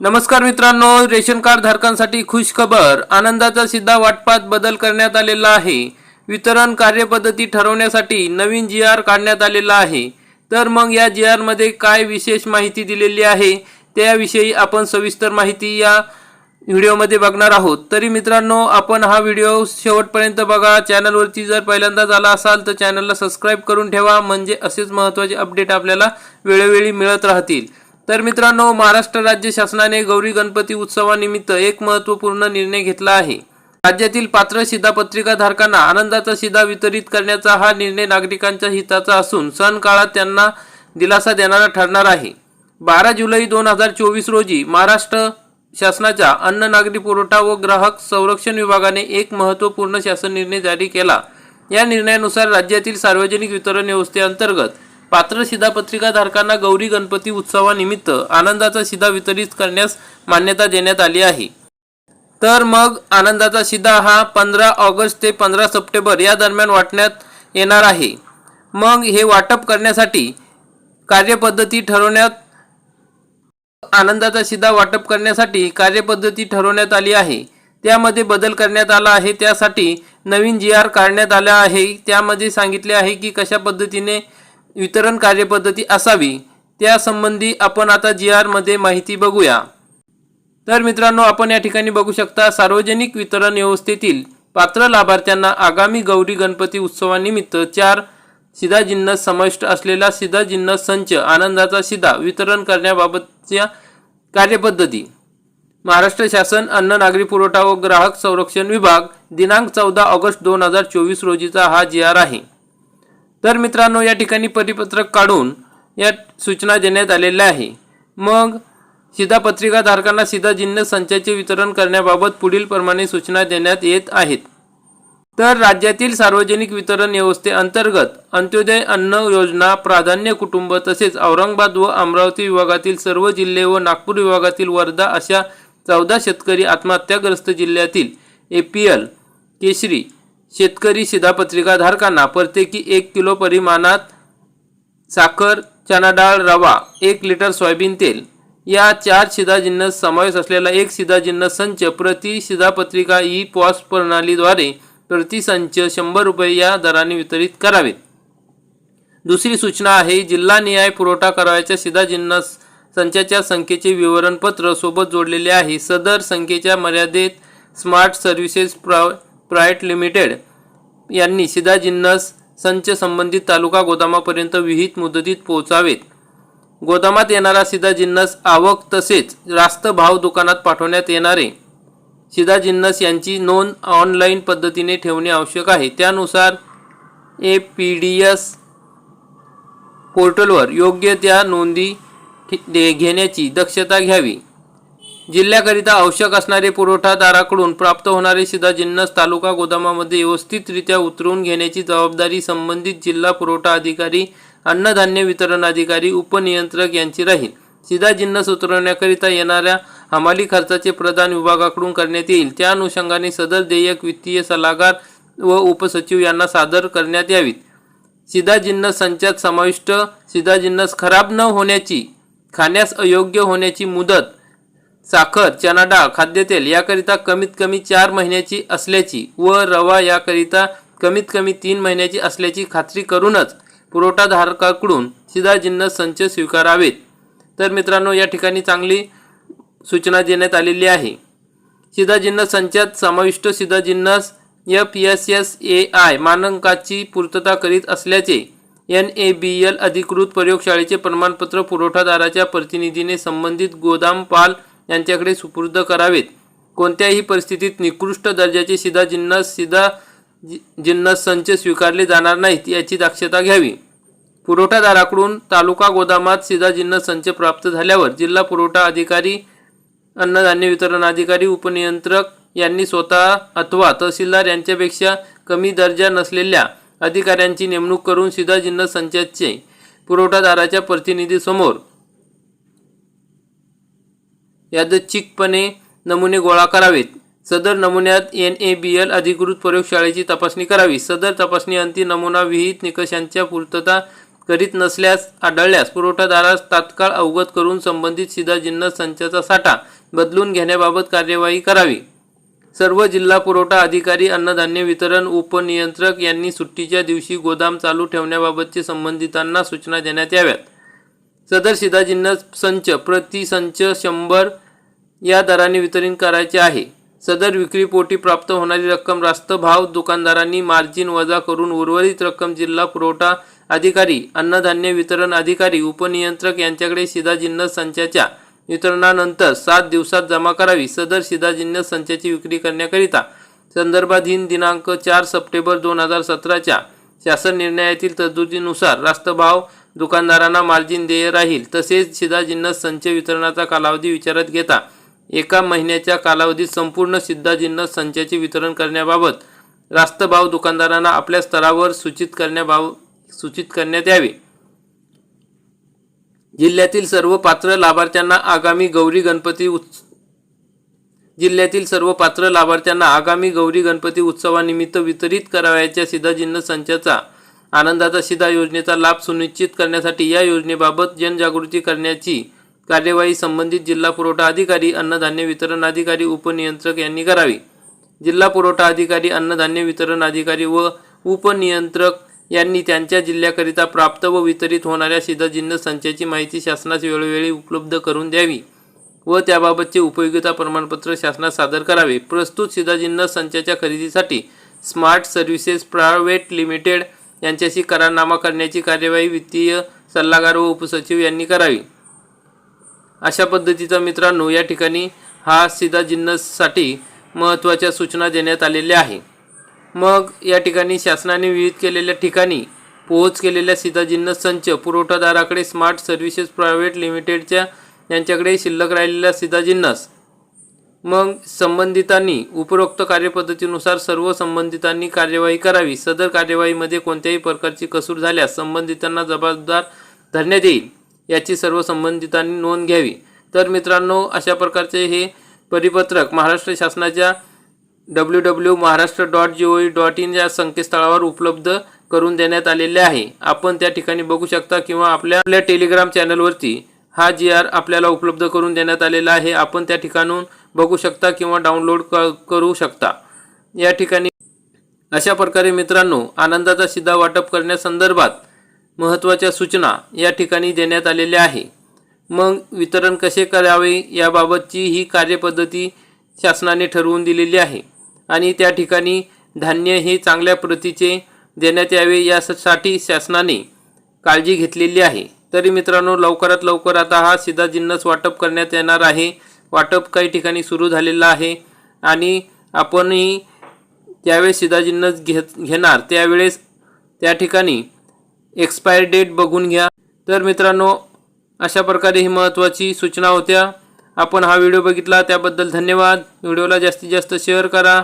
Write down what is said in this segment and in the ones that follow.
नमस्कार मित्रांनो ration card धारकांसाठी खुश खबर. आनंदाचा सिद्धा वाटपात बदल करण्यात आलेला आहे. वितरण कार्यपद्धती ठरवण्यासाठी नवीन जी आर काढण्यात आलेला आहे. तर मग या जी आरमध्ये काय विशेष माहिती दिलेली आहे त्याविषयी आपण सविस्तर माहिती या व्हिडिओमध्ये बघणार आहोत. तरी मित्रांनो आपण हा व्हिडिओ शेवटपर्यंत बघा. चॅनलवरती जर पहिल्यांदाच आला असाल तर चॅनलला सबस्क्राईब करून ठेवा. म्हणजे असेच महत्त्वाचे अपडेट आपल्याला वेळोवेळी मिळत राहतील. तर मित्रांनो महाराष्ट्र राज्य शासनाने गौरी गणपती उत्सवानिमित्त एक महत्त्वपूर्ण निर्णय घेतला आहे. राज्यातील पात्र शिधापत्रिका धारकांना आनंदाचा शिधा वितरित करण्याचा हा निर्णय नागरिकांच्या हिताचा असून सण काळात त्यांना दिलासा देणारा ठरणार आहे. बारा जुलै दोन हजार चोवीस रोजी महाराष्ट्र शासनाच्या अन्न नागरी पुरवठा व ग्राहक संरक्षण विभागाने एक महत्त्वपूर्ण शासन निर्णय जारी केला. या निर्णयानुसार राज्यातील सार्वजनिक वितरण व्यवस्थेअंतर्गत पात्र शिधापत्रिका धारकांना गौरी गणपती उत्सवानिमित्त आनंदाचा शिधा वितरित करण्यास मान्यता देण्यात आली आहे. तर मग आनंदाचा शिधा हा पंधरा ऑगस्ट ते पंधरा सप्टेंबर या दरम्यान वाटण्यात येणार आहे. मग हे वाटप करण्यासाठी कार्यपद्धती ठरवण्यात आनंदाचा शिधा वाटप करण्यासाठी कार्यपद्धती ठरवण्यात आली आहे. त्यामध्ये बदल करण्यात आला आहे. त्यासाठी नवीन जी आर काढण्यात आला आहे. त्यामध्ये सांगितले आहे की कशा पद्धतीने वितरण कार्यपद्धती असावी त्यासंबंधी आपण आता जी आरमध्ये माहिती बघूया. तर मित्रांनो आपण या ठिकाणी बघू शकता सार्वजनिक वितरण व्यवस्थेतील पात्र लाभार्थ्यांना आगामी गौरी गणपती उत्सवानिमित्त चार सिधा जिन्नस समाविष्ट असलेला सिधा जिन्नस संच आनंदाचा सिधा वितरण करण्याबाबतच्या कार्यपद्धती. महाराष्ट्र शासन अन्न नागरी पुरवठा व ग्राहक संरक्षण विभाग दिनांक चौदा ऑगस्ट दोन हजार चोवीस रोजीचा हा जी आर आहे. तर मित्रांनो या ठिकाणी परिपत्रक काढून या सूचना देण्यात आलेल्या आहे. मग सीधा धारकांना सीधा जिन्न संचाचे वितरण करण्याबाबत पुढील प्रमाणे सूचना देण्यात येत आहेत. तर राज्यातील सार्वजनिक वितरण व्यवस्थेअंतर्गत अंत्योदय अन्न योजना प्राधान्य कुटुंब तसेच औरंगाबाद व अमरावती विभागातील सर्व जिल्हे व नागपूर विभागातील वर्धा अशा चौदा शेतकरी आत्महत्याग्रस्त जिल्ह्यातील ए पी एल केशरी शेतकरी शिधापत्रिका धारकांना प्रत्येकी एक किलो परिमाणात साखर चना डाळ रवा एक लिटर सोयाबीन तेल. या चार शिधा जिन्नस समावेश असलेला एक शिधा जिन्नस संच प्रति शिधापत्रिका ई पॉस प्रणालीद्वारे प्रति संच शंभर रुपये या दराने वितरित करावेत. दुसरी सूचना आहे जिल्हा न्याय पुरवठा करावयाच्या शिधा जिन्नस संचाच्या संख्येचे विवरणपत्र सोबत जोडलेले आहे. सदर संख्येच्या मर्यादेत स्मार्ट सर्व्हिसेस प्रा प्रायट लिमिटेड यांनी शिधा जिन्नस संच संबंधित तालुका गोदामापर्यंत विहित मुदतीत पोहोचावेत. गोदामात येणारा शिधा जिन्नस आवक तसेच रास्त भाव दुकानात पाठवण्यात येणारे शिधा जिन्नस यांची नोंद ऑनलाईन पद्धतीने ठेवणे आवश्यक आहे. त्यानुसार ए पी डी एस पोर्टलवर योग्य त्या नोंदी दे- घेण्याची दक्षता घ्यावी. जिल्ह्याकरिता आवश्यक असणारे पुरवठादाराकडून प्राप्त होणारे शिधा जिन्नस तालुका गोदामामध्ये व्यवस्थितरित्या उतरवून घेण्याची जबाबदारी संबंधित जिल्हा पुरवठा अधिकारी अन्नधान्य वितरण अधिकारी उपनियंत्रक यांची राहील. शिधा जिन्नस उतरवण्याकरिता येणाऱ्या हमाली खर्चाचे प्रदान विभागाकडून करण्यात येईल. त्या अनुषंगाने सदर देयक वित्तीय सल्लागार व उपसचिव यांना सादर करण्यात यावीत. सिधा जिन्नस संचात समाविष्ट सिधा जिन्नस खराब न होण्याची खाण्यास अयोग्य होण्याची मुदत साखर चना डाळ खाद्यतेल याकरिता कमीत कमी चार महिन्याची असल्याची व रवा याकरिता कमीत कमी तीन महिन्याची असल्याची खात्री करूनच पुरवठाधारकाकडून शिधा जिन्नस संच स्वीकारावेत. तर मित्रांनो या ठिकाणी चांगली सूचना देण्यात आलेली आहे. शिधा जिन्नस संचात समाविष्ट शिधा जिन्नस F S S A I मानकाची पूर्तता करीत असल्याचे एन ए बी एल अधिकृत प्रयोगशाळेचे प्रमाणपत्र पुरवठादाराच्या प्रतिनिधीने संबंधित गोदाम पाल यांच्याकडे सुपूर्द करावेत. कोणत्याही परिस्थितीत निकृष्ट दर्जाचे सिधा जिन्नस सिधा जि- जिन्नस संच स्वीकारले जाणार नाहीत याची दक्षता घ्यावी. पुरवठादाराकडून तालुका गोदामात सिधा जिन्नस संच प्राप्त झाल्यावर जिल्हा पुरवठा अधिकारी अन्नधान्य वितरण अधिकारी उपनियंत्रक यांनी स्वतः अथवा तहसीलदार यांच्यापेक्षा कमी दर्जा नसलेल्या अधिकाऱ्यांची नेमणूक करून सिधा जिन्नस संचाचे पुरवठादाराच्या प्रतिनिधीसमोर यादच्छिकपणे नमुने गोळा करावेत. सदर नमुन्यात एन ए बी एल अधिकृत प्रयोगशाळेची तपासणी करावी. सदर तपासणी अंती नमुना विहित निकषांच्या पूर्तता करीत नसल्यास आढळल्यास पुरवठादारास तात्काळ अवगत करून संबंधित शिधा जिन्नस संचाचा साठा बदलून घेण्याबाबत कार्यवाही करावी. सर्व जिल्हा पुरवठा अधिकारी अन्नधान्य वितरण उपनियंत्रक यांनी सुट्टीच्या दिवशी गोदाम चालू ठेवण्याबाबतचे संबंधितांना सूचना देण्यात याव्यात. सदर शिधाजिन्ह संच प्रति संच शंभर या दराने वितरण करायचे आहे. सदर विक्रीपोटी प्राप्त होणारी रक्कम रास्त भाव दुकानदारांनी मार्जिन वजा करून उर्वरित रक्कम जिल्हा पुरवठा अधिकारी अन्नधान्य वितरण अधिकारी उपनियंत्रक यांच्याकडे शिधाजिन्ह संचाच्या वितरणानंतर सात दिवसात जमा करावी. सदर शिधाजिन्ह संचाची विक्री करण्याकरिता संदर्भाधीन दिनांक चार सप्टेंबर दोन हजार सतराच्या शासन निर्णयातील तरतुदीनुसार रास्त भाव दुकानदारांना मार्जिन देय राहील. तसेच शिधा जिन्नस संच वितरणाचा कालावधी विचारात घेता. एका महिन्याच्या कालावधीत संपूर्ण सिद्धा जिन्नस संचाचे वितरण करण्याबाबत रास्त भाव दुकानदारांना आपल्या स्तरावर सूचित करण्याबाब सूचित करण्यात यावे. जिल्ह्यातील सर्व पात्र लाभार्थ्यांना आगामी गौरी गणपती उत्स जिल्ह्यातील सर्व पात्र लाभार्थ्यांना आगामी गौरी गणपती उत्सवानिमित्त वितरित करावयाच्या सिद्धाजिन्न संचाचा आनंदाचा शिधा योजनेचा लाभ सुनिश्चित करण्यासाठी या योजनेबाबत जनजागृती करण्याची कार्यवाही संबंधित जिल्हा पुरवठा अधिकारी अन्नधान्य वितरण अधिकारी उपनियंत्रक यांनी करावी. जिल्हा पुरवठा अधिकारी अन्नधान्य वितरण अधिकारी व उपनियंत्रक यांनी त्यांच्या जिल्ह्याकरिता प्राप्त व वितरित होणाऱ्या शिधा जिन्नस संचाची माहिती शासनास वेळोवेळी उपलब्ध करून द्यावी व त्याबाबतचे उपयोगिता प्रमाणपत्र शासनास सादर करावे. प्रस्तुत शिधाजिन्ह संचाच्या खरेदीसाठी स्मार्ट सर्व्हिसेस प्रायव्हेट लिमिटेड यांच्याशी करारनामा करण्याची कार्यवाही वित्तीय सल्लागार व उपसचिव यांनी करावी. अशा पद्धतीचा मित्रांनो या ठिकाणी हा सिधा जिन्नससाठी महत्त्वाच्या सूचना देण्यात आलेल्या आहे. मग या ठिकाणी शासनाने विविध केलेल्या ठिकाणी पोहोच केलेल्या सीधा जिन्नस संच पुरवठादाराकडे स्मार्ट सर्व्हिसेस प्रायव्हेट लिमिटेडच्या यांच्याकडे शिल्लक राहिलेला सीधा जिन्नस मग संबंधितांनी उपरोक्त कार्यपद्धतीनुसार सर्व संबंधितांनी कार्यवाही करावी. सदर कार्यवाहीमध्ये कोणत्याही प्रकारची कसूर झाल्यास संबंधितांना जबाबदार धरण्यात येईल याची सर्व संबंधितांनी नोंद घ्यावी. तर मित्रांनो अशा प्रकारचे हे परिपत्रक महाराष्ट्र शासनाच्या W W Maharashtra dot G O dot in या संकेतस्थळावर उपलब्ध करून देण्यात आलेले आहे. आपण त्या ठिकाणी बघू शकता किंवा आपल्या आपल्या टेलिग्राम चॅनलवरती हा जी आर आपल्याला उपलब्ध करून देण्यात आलेला आहे. आपण त्या ठिकाणून बघू शकता किंवा डाउनलोड क करू शकता. या ठिकाणी अशा प्रकारे मित्रांनो आनंदाचा शिधा वाटप करण्यासंदर्भात महत्त्वाच्या सूचना या ठिकाणी देण्यात आलेल्या आहे. मग वितरण कसे करावे याबाबतची ही कार्यपद्धती शासनाने ठरवून दिलेली आहे. आणि त्या ठिकाणी धान्य हे चांगल्या प्रतीचे देण्यात यावे यासाठी शासनाने काळजी घेतलेली आहे. तरी मित्रांनो लवकरात लवकर आता हा सीधा जिन्नस वाटप करण्यात येणार आहे. वाटप काही ठिकाणी सुरू झालेलं आहे आणि आपणही त्यावेळेस सीधा जिन्नस घेत घेणार. त्यावेळेस त्या ठिकाणी एक्सपायर डेट बघून घ्या. तर मित्रांनो अशा प्रकारे ही महत्त्वाची सूचना होत्या. आपण हा व्हिडिओ बघितला त्याबद्दल धन्यवाद. व्हिडिओला जास्तीत जास्त शेअर करा.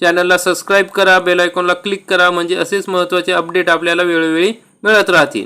चॅनलला सबस्क्राईब करा. बेल आयकॉनला क्लिक करा. म्हणजे असेच महत्त्वाचे अपडेट आपल्याला वेळोवेळी मिळत राहतील.